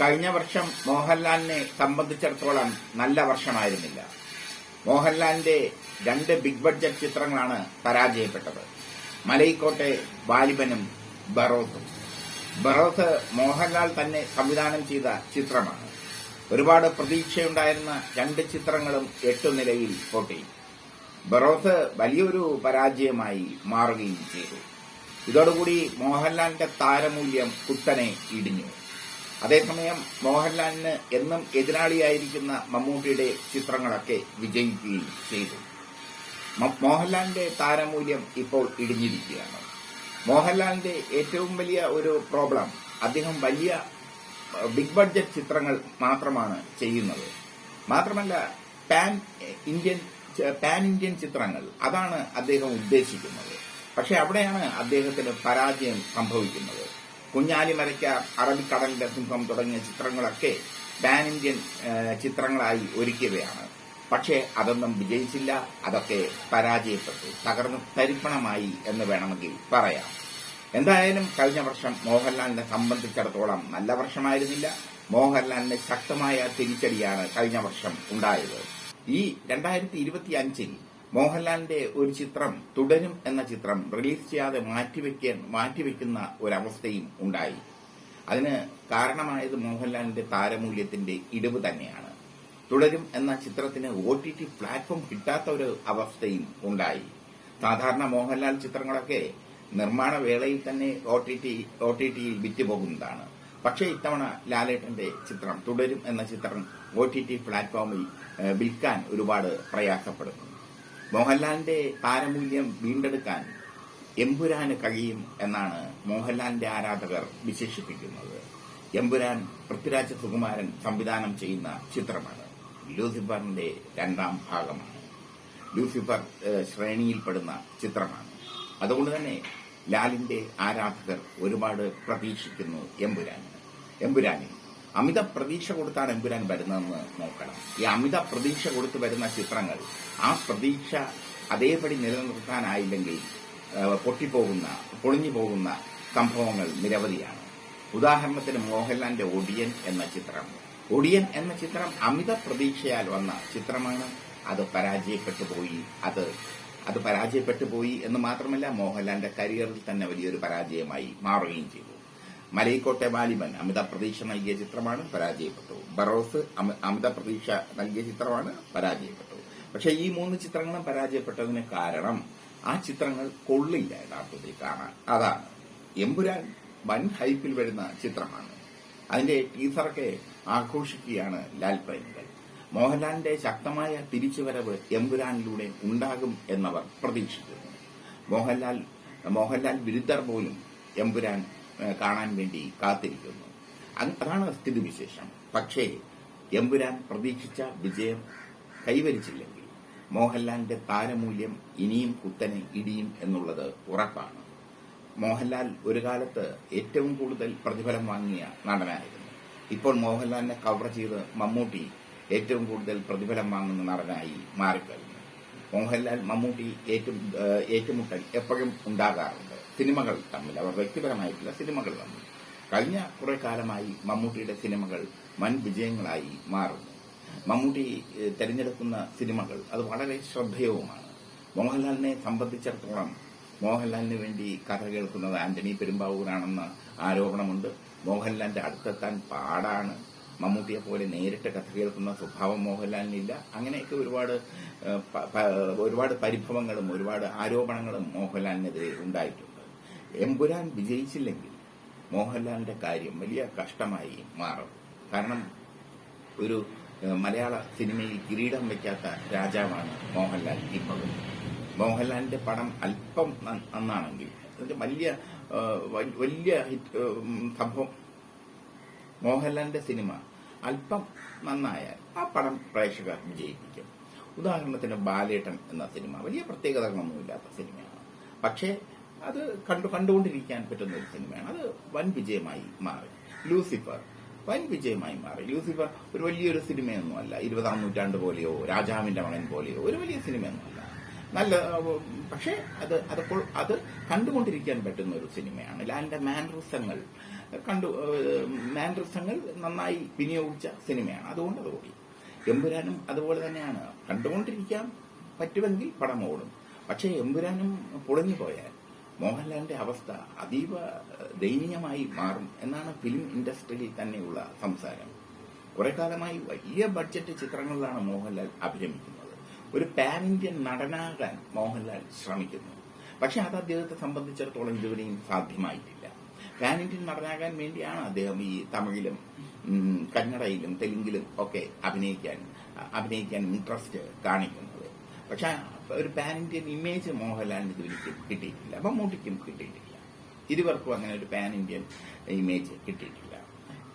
കഴിഞ്ഞ വർഷം മോഹൻലാലിനെ സംബന്ധിച്ചിടത്തോളം നല്ല വർഷമായിരുന്നില്ല. മോഹൻലാലിന്റെ രണ്ട് ബിഗ് ബഡ്ജറ്റ് ചിത്രങ്ങളാണ് പരാജയപ്പെട്ടത്. മലയിക്കോട്ടെ വാലിബനും ബറോത്തും. ബറോത്ത് മോഹൻലാൽ തന്നെ സംവിധാനം ചെയ്ത ചിത്രമാണ്. ഒരുപാട് പ്രതീക്ഷയുണ്ടായിരുന്ന രണ്ട് ചിത്രങ്ങളും എട്ടു നിലയിൽ പൊട്ടി. ബറോത്ത് വലിയൊരു പരാജയമായി മാറുകയും ചെയ്തു. ഇതോടുകൂടി മോഹൻലാലിന്റെ താരമൂല്യം കുത്തനെ ഇടിഞ്ഞു. അതേസമയം മോഹൻലാലിന് എന്നും എതിരാളിയായിരിക്കുന്ന മമ്മൂട്ടിയുടെ ചിത്രങ്ങളൊക്കെ വിജയിക്കുകയും ചെയ്തു. മോഹൻലാലിന്റെ താരമൂല്യം ഇപ്പോൾ ഇടിഞ്ഞിരിക്കുകയാണ്. മോഹൻലാലിന്റെ ഏറ്റവും വലിയ ഒരു പ്രോബ്ലം അദ്ദേഹം വലിയ ബിഗ് ബഡ്ജറ്റ് ചിത്രങ്ങൾ മാത്രമാണ് ചെയ്യുന്നത്. മാത്രമല്ല പാൻ ഇന്ത്യൻ പാൻ ഇന്ത്യൻ ചിത്രങ്ങൾ അതാണ് അദ്ദേഹം ഉദ്ദേശിക്കുന്നത്. പക്ഷെ അവിടെയാണ് അദ്ദേഹത്തിന് പരാജയം സംഭവിക്കുന്നത്. കുഞ്ഞാലിമരയ്ക്ക അറബിക്കടലിന്റെ സിംഹം തുടങ്ങിയ ചിത്രങ്ങളൊക്കെ പാൻ ഇന്ത്യൻ ചിത്രങ്ങളായി ഒരുക്കിയവയാണ്. പക്ഷേ അതൊന്നും വിജയിച്ചില്ല. അതൊക്കെ പരാജയപ്പെട്ടു. തകർന്നു തരിപ്പണമായി എന്ന് വേണമെങ്കിൽ പറയാം. എന്തായാലും കഴിഞ്ഞ വർഷം മോഹൻലാലിനെ സംബന്ധിച്ചിടത്തോളം നല്ല വർഷമായിരുന്നില്ല. മോഹൻലാലിന് ശക്തമായ തിരിച്ചടിയാണ് കഴിഞ്ഞ വർഷം ഉണ്ടായത്. ഈ രണ്ടായിരത്തി ഇരുപത്തി അഞ്ചിൽ മോഹൻലാലിന്റെ ഒരു ചിത്രം തുടരും എന്ന ചിത്രം റിലീസ് ചെയ്യാതെ മാറ്റിവെക്കാൻ മാറ്റിവെക്കുന്ന ഒരവസ്ഥയും ഉണ്ടായി. അതിന് കാരണമായത് മോഹൻലാലിന്റെ താരമൂല്യത്തിന്റെ ഇടിവ് തന്നെയാണ്. തുടരും എന്ന ചിത്രത്തിന് ഒ ടി ടി പ്ലാറ്റ്ഫോം കിട്ടാത്ത ഒരു അവസ്ഥയും ഉണ്ടായി. സാധാരണ മോഹൻലാൽ ചിത്രങ്ങളൊക്കെ നിർമ്മാണ വേളയിൽ തന്നെ O T T O T ടിയിൽ വിറ്റുപോകുന്നതാണ്. പക്ഷേ ഇത്തവണ ലാലേട്ടന്റെ ചിത്രം തുടരും എന്ന ചിത്രം ഒ ടി ടി പ്ലാറ്റ്ഫോമിൽ വിൽക്കാൻ ഒരുപാട് പ്രയാസപ്പെടുന്നു മോഹൻലാലിന്റെ താരമൂല്യം വീണ്ടെടുക്കാൻ എമ്പുരാന് കഴിയും എന്നാണ് മോഹൻലാലിന്റെ ആരാധകർ വിശേഷിപ്പിക്കുന്നത്. എമ്പുരാൻ പൃഥ്വിരാജ് സുകുമാരൻ സംവിധാനം ചെയ്യുന്ന ചിത്രമാണ്. ലൂസിഫറിന്റെ രണ്ടാം ഭാഗമാണ്. ലൂസിഫർ ശ്രേണിയിൽപ്പെടുന്ന ചിത്രമാണ്. അതുകൊണ്ട് തന്നെ ലാലിന്റെ ആരാധകർ ഒരുപാട് പ്രതീക്ഷിക്കുന്നു എമ്പുരാൻ എമ്പുരാനിൽ അമിത പ്രതീക്ഷ കൊടുത്താണ് എമ്പുരാൻ വരുന്നതെന്ന് നോക്കണം. ഈ അമിത പ്രതീക്ഷ കൊടുത്ത് വരുന്ന ചിത്രങ്ങൾ ആ പ്രതീക്ഷ അതേപടി നിലനിർത്താനായില്ലെങ്കിൽ പൊട്ടിപ്പോകുന്ന പൊളിഞ്ഞു പോകുന്ന സംഭവങ്ങൾ നിരവധിയാണ്. ഉദാഹരണത്തിന് മോഹൻലാലിന്റെ ഒടിയൻ എന്ന ചിത്രം. ഒടിയൻ എന്ന ചിത്രം അമിത പ്രതീക്ഷയാൽ വന്ന ചിത്രമാണ്. അത് പരാജയപ്പെട്ടു പോയി. അത് അത് പരാജയപ്പെട്ടു പോയി എന്ന് മാത്രമല്ല മോഹൻലാലിന്റെ കരിയറിൽ തന്നെ വലിയൊരു പരാജയമായി മാറുകയും ചെയ്തു. മലയിക്കോട്ടെ വാലിബൻ അമിത പ്രതീക്ഷ നൽകിയ ചിത്രമാണ് പരാജയപ്പെട്ടു. ബറോസ് അമി- അമിത പ്രതീക്ഷ നൽകിയ ചിത്രമാണ് പരാജയപ്പെട്ടു. പക്ഷെ ഈ മൂന്ന് ചിത്രങ്ങളും പരാജയപ്പെട്ടതിന് കാരണം ആ ചിത്രങ്ങൾ കൊള്ളില്ല യഥാർത്ഥത്തിൽ കാണാൻ. അതാണ്. എമ്പുരാൻ വൻ ഹൈപ്പിൽ വരുന്ന ചിത്രമാണ്. അതിന്റെ ടീസറൊക്കെ ആഘോഷിക്കുകയാണ് ലാൽ പ്രേമികൾ. മോഹൻലാലിന്റെ ശക്തമായ തിരിച്ചുവരവ് എമ്പുരാനിലൂടെ ഉണ്ടാകും എന്നവർ പ്രതീക്ഷിക്കുന്നു. മോഹൻലാൽ മോഹൻലാൽ വിരുദ്ധർ പോലും എമ്പുരാൻ കാണാൻ വേണ്ടി കാത്തിരിക്കുന്നു. അത് അതാണ് സ്ഥിതിവിശേഷം പക്ഷേ എമ്പുരാൻ പ്രതീക്ഷിച്ച വിജയം കൈവരിച്ചില്ലെങ്കിൽ മോഹൻലാലിന്റെ താരമൂല്യം ഇനിയും കുത്തനെ ഇടിയും എന്നുള്ളത് ഉറപ്പാണ്. മോഹൻലാൽ ഒരു കാലത്ത് ഏറ്റവും കൂടുതൽ പ്രതിഫലം വാങ്ങിയ നടനായിരുന്നു. ഇപ്പോൾ മോഹൻലാലിനെ കവർ ചെയ്ത് മമ്മൂട്ടി ഏറ്റവും കൂടുതൽ പ്രതിഫലം വാങ്ങുന്ന നടനായി മാറിക്കഴിഞ്ഞു. മോഹൻലാൽ മമ്മൂട്ടി ഏറ്റുമുട്ടൽ എപ്പോഴും ഉണ്ടാകാറുണ്ട്. സിനിമകൾ തമ്മിൽ അവർ വ്യക്തിപരമായിട്ടുള്ള സിനിമകൾ തമ്മിൽ. കഴിഞ്ഞ കുറെ കാലമായി മമ്മൂട്ടിയുടെ സിനിമകൾ വൻ വിജയങ്ങളായി മാറുന്നു. മമ്മൂട്ടി തെരഞ്ഞെടുക്കുന്ന സിനിമകൾ അത് വളരെ ശ്രദ്ധേയവുമാണ്. മോഹൻലാലിനെ സംബന്ധിച്ചിടത്തോളം മോഹൻലാലിന് വേണ്ടി കഥ കേൾക്കുന്നത് ആന്റണി പെരുമ്പാവൂരാണെന്ന ആരോപണമുണ്ട്. മോഹൻലാലിന്റെ അടുത്തെത്താൻ പാടാണ്. മമ്മൂട്ടിയെ പോലെ നേരിട്ട് കഥ കേൾക്കുന്ന സ്വഭാവം മോഹൻലാലിനില്ല. അങ്ങനെയൊക്കെ ഒരുപാട് ഒരുപാട് പരിഭവങ്ങളും ഒരുപാട് ആരോപണങ്ങളും മോഹൻലാലിനെതിരെ ഉണ്ടായിട്ടുണ്ട്. എമ്പുരാൻ വിജയിച്ചില്ലെങ്കിൽ മോഹൻലാലിന്റെ കാര്യം വലിയ കഷ്ടമായി മാറും. കാരണം ഒരു മലയാള സിനിമയിൽ കിരീടം വയ്ക്കാത്ത രാജാവാണ് മോഹൻലാൽ ഇപ്പോൾ മോഹൻലാലിന്റെ പടം അല്പം നന്നാണെങ്കിൽ വലിയ വലിയ സംഭവം മോഹൻലാലിന്റെ സിനിമ അല്പം നന്നായാൽ ആ പടം പ്രേക്ഷകർ വിജയിപ്പിക്കും. ഉദാഹരണത്തിന് ബാലേട്ടൻ എന്ന സിനിമ വലിയ പ്രത്യേകതകളൊന്നുമില്ലാത്ത സിനിമയാണ്. പക്ഷേ അത് കണ്ടു കണ്ടുകൊണ്ടിരിക്കാൻ പറ്റുന്ന ഒരു സിനിമയാണ്. അത് വൻ വിജയമായി മാറി. ലൂസിഫർ. വൻ വിജയമായി മാറി. ലൂസിഫർ ഒരു വലിയൊരു സിനിമയൊന്നും അല്ല. ഇരുപതാം നൂറ്റാണ്ട് പോലെയോ രാജാവിന്റെ മകൻ പോലെയോ ഒരു വലിയ സിനിമയൊന്നുമല്ല നല്ല പക്ഷേ അത് അതപ്പോൾ അത് കണ്ടുകൊണ്ടിരിക്കാൻ പറ്റുന്ന ഒരു സിനിമയാണ്. ലാലിന്റെ മാൻറിസങ്ങൾ കണ്ടു മാൻറിസങ്ങൾ നന്നായി വിനിയോഗിച്ച സിനിമയാണ്. അതുകൊണ്ട് അത് ഓടി. എമ്പുരാനും അതുപോലെ തന്നെയാണ്. കണ്ടുകൊണ്ടിരിക്കാൻ പറ്റുമെങ്കിൽ പടം ഓടും. പക്ഷേ എമ്പുരാനും പൊളിഞ്ഞു പോയാൽ മോഹൻലാലിന്റെ അവസ്ഥ അതീവ ദയനീയമായി മാറും എന്നാണ് ഫിലിം ഇൻഡസ്ട്രിയിൽ തന്നെയുള്ള സംസാരം. കുറെ കാലമായി വലിയ ബഡ്ജറ്റ് ചിത്രങ്ങളിലാണ് മോഹൻലാൽ അഭിരമിക്കുന്നത് ഒരു പാൻ ഇന്ത്യൻ നടനാകാൻ മോഹൻലാൽ ശ്രമിക്കുന്നു. പക്ഷെ അത് അദ്ദേഹത്തെ സംബന്ധിച്ചിടത്തോളം ഇതുവരെയും സാധ്യമായിട്ടില്ല. പാൻ ഇന്ത്യൻ നടനാകാൻ വേണ്ടിയാണ് അദ്ദേഹം ഈ തമിഴിലും കന്നഡയിലും തെലുങ്കിലും ഒക്കെ അഭിനയിക്കാൻ അഭിനയിക്കാൻ ഇൻട്രസ്റ്റ് കാണിക്കുന്നത്. പക്ഷെ ഒരു പാൻ ഇന്ത്യൻ ഇമേജ് മോഹൻലാലിന് ഇതുവരെ കിട്ടിയിട്ടില്ല. മമ്മൂട്ടിക്കും കിട്ടിയിട്ടില്ല. ഇരുവർക്കും അങ്ങനെ ഒരു പാൻ ഇന്ത്യൻ ഇമേജ് കിട്ടിയിട്ടില്ല.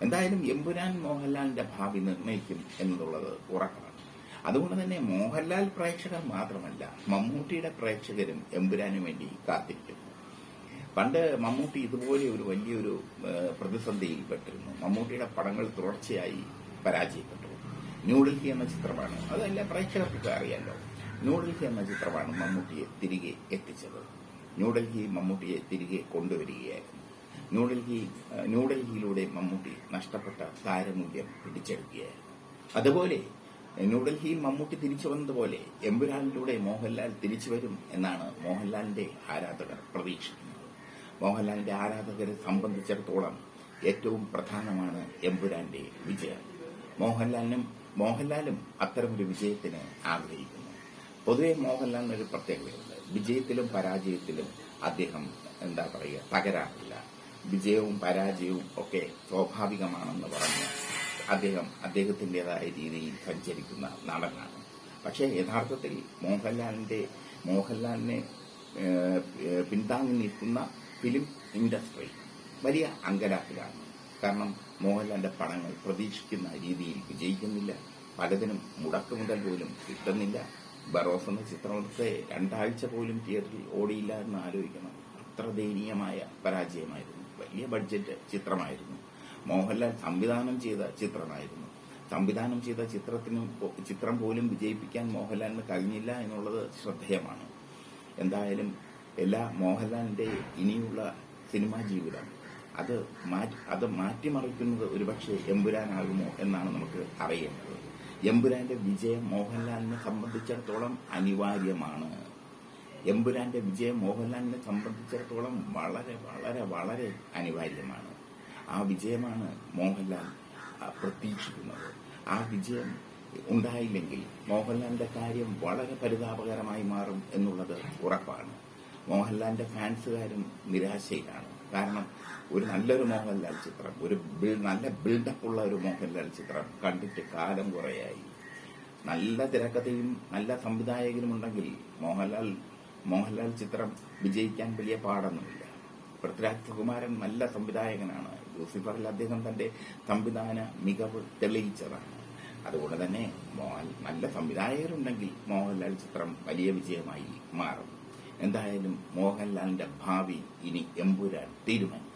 എന്തായാലും എമ്പുരാൻ മോഹൻലാലിന്റെ ഭാവി നിർണയിക്കും എന്നുള്ളത് ഉറപ്പാണ്. അതുകൊണ്ട് തന്നെ മോഹൻലാൽ പ്രേക്ഷകർ മാത്രമല്ല മമ്മൂട്ടിയുടെ പ്രേക്ഷകരും എമ്പുരാനു വേണ്ടി കാത്തിരിക്കുന്നു പണ്ട് മമ്മൂട്ടി ഇതുപോലെ ഒരു വലിയൊരു ഏഹ്, പ്രതിസന്ധിയിൽ പെട്ടിരുന്നു മമ്മൂട്ടിയുടെ പടങ്ങൾ തുടർച്ചയായി പരാജയപ്പെട്ടു. ന്യൂഡൽഹി എന്ന ചിത്രമാണ്. അതെല്ലാം പ്രേക്ഷകർക്ക് അറിയാലോ. ന്യൂഡൽഹി എന്ന ചിത്രമാണ് മമ്മൂട്ടിയെ തിരികെ എത്തിച്ചത്. ന്യൂഡൽഹി മമ്മൂട്ടിയെ തിരികെ കൊണ്ടുവരികയായിരുന്നു. ന്യൂഡൽഹി ന്യൂഡൽഹിയിലൂടെ മമ്മൂട്ടി നഷ്ടപ്പെട്ട താരമൂല്യം പിടിച്ചെടുക്കുകയായിരുന്നു. അതുപോലെ ന്യൂഡൽഹിയിൽ മമ്മൂട്ടി തിരിച്ചു വന്നതുപോലെ എമ്പുരാനിലൂടെ മോഹൻലാൽ തിരിച്ചു വരും എന്നാണ് മോഹൻലാലിന്റെ ആരാധകർ പ്രതീക്ഷിക്കുന്നത്. മോഹൻലാലിന്റെ ആരാധകരെ സംബന്ധിച്ചിടത്തോളം ഏറ്റവും പ്രധാനമാണ് എമ്പുരാന്റെ വിജയം. മോഹൻലാലിനും മോഹൻലാലും അത്തരമൊരു വിജയത്തിന് ആഗ്രഹിക്കുന്നു. പൊതുവെ മോഹൻലാലിന് ഒരു പ്രത്യേകതയുണ്ട്. വിജയത്തിലും പരാജയത്തിലും അദ്ദേഹം എന്താ പറയുക തകരാറില്ല. വിജയവും പരാജയവും ഒക്കെ സ്വാഭാവികമാണെന്ന് പറഞ്ഞ് അദ്ദേഹം അദ്ദേഹത്തിന്റെതായ രീതിയിൽ സഞ്ചരിക്കുന്ന നടനാണ്. പക്ഷേ യഥാർത്ഥത്തിൽ മോഹൻലാലിന്റെ മോഹൻലാലിനെ പിന്താങ്ങി നിൽക്കുന്ന ഫിലിം ഇൻഡസ്ട്രി വലിയ അങ്കലാപ്പിലാണ്. കാരണം മോഹൻലാലിന്റെ പടങ്ങൾ പ്രതീക്ഷിക്കുന്ന രീതിയിൽ വിജയിക്കുന്നില്ല. പലതിനും മുടക്കുമുതൽ പോലും കിട്ടുന്നില്ല. ബറോസ് എന്ന ചിത്രത്തെ രണ്ടാഴ്ച പോലും തിയേറ്ററിൽ ഓടിയില്ല എന്ന് ആലോചിക്കണം. അത്ര ദയനീയമായ പരാജയമായിരുന്നു. വലിയ ബഡ്ജറ്റ് ചിത്രമായിരുന്നു. മോഹൻലാൽ സംവിധാനം ചെയ്ത ചിത്രമായിരുന്നു. സംവിധാനം ചെയ്ത ചിത്രത്തിന് ചിത്രം പോലും വിജയിപ്പിക്കാൻ മോഹൻലാലിന് കഴിഞ്ഞില്ല എന്നുള്ളത് ശ്രദ്ധേയമാണ്. എന്തായാലും എല്ലാ മോഹൻലാലിന്റെ ഇനിയുള്ള സിനിമാ ജീവിതം അത് അത് മാറ്റിമറിക്കുന്നത് ഒരുപക്ഷെ എമ്പുരാനാകുമോ എന്നാണ് നമുക്ക് അറിയേണ്ടത്. എമ്പുരാന്റെ വിജയം മോഹൻലാലിനെ സംബന്ധിച്ചിടത്തോളം അനിവാര്യമാണ്. എമ്പുരാന്റെ വിജയം മോഹൻലാലിനെ സംബന്ധിച്ചിടത്തോളം വളരെ വളരെ വളരെ അനിവാര്യമാണ്. ആ വിജയമാണ് മോഹൻലാൽ പ്രതീക്ഷിക്കുന്നത്. ആ വിജയം ഉണ്ടായില്ലെങ്കിൽ മോഹൻലാലിന്റെ കാര്യം വളരെ പരിതാപകരമായി മാറും എന്നുള്ളത് ഉറപ്പാണ്. മോഹൻലാലിന്റെ ഫാൻസുകാരും നിരാശയിലാണ്. കാരണം ഒരു നല്ലൊരു മോഹൻലാൽ ചിത്രം. ഒരു നല്ല ബിൽഡപ്പ് ഉള്ള ഒരു മോഹൻലാൽ ചിത്രം. കണ്ടിട്ട് കാലം കുറയായി. നല്ല തിരക്കഥയും നല്ല സംവിധായകനും ഉണ്ടെങ്കിൽ മോഹൻലാൽ മോഹൻലാൽ ചിത്രം വിജയിക്കാൻ വലിയ പാടൊന്നുമില്ല. പൃഥ്വിരാജ് സുകുമാരൻ നല്ല സംവിധായകനാണ്. ലൂസിഫറിൽ അദ്ദേഹം തന്റെ സംവിധാന മികവ് തെളിയിച്ചതാണ്. അതുകൊണ്ട് തന്നെ മോഹൻ നല്ല സംവിധായകരുണ്ടെങ്കിൽ മോഹൻലാൽ ചിത്രം വലിയ വിജയമായി മാറും. എന്തായാലും മോഹൻലാലിന്റെ ഭാവി ഇനി എമ്പുരാൻ തീരുമാനിക്കും.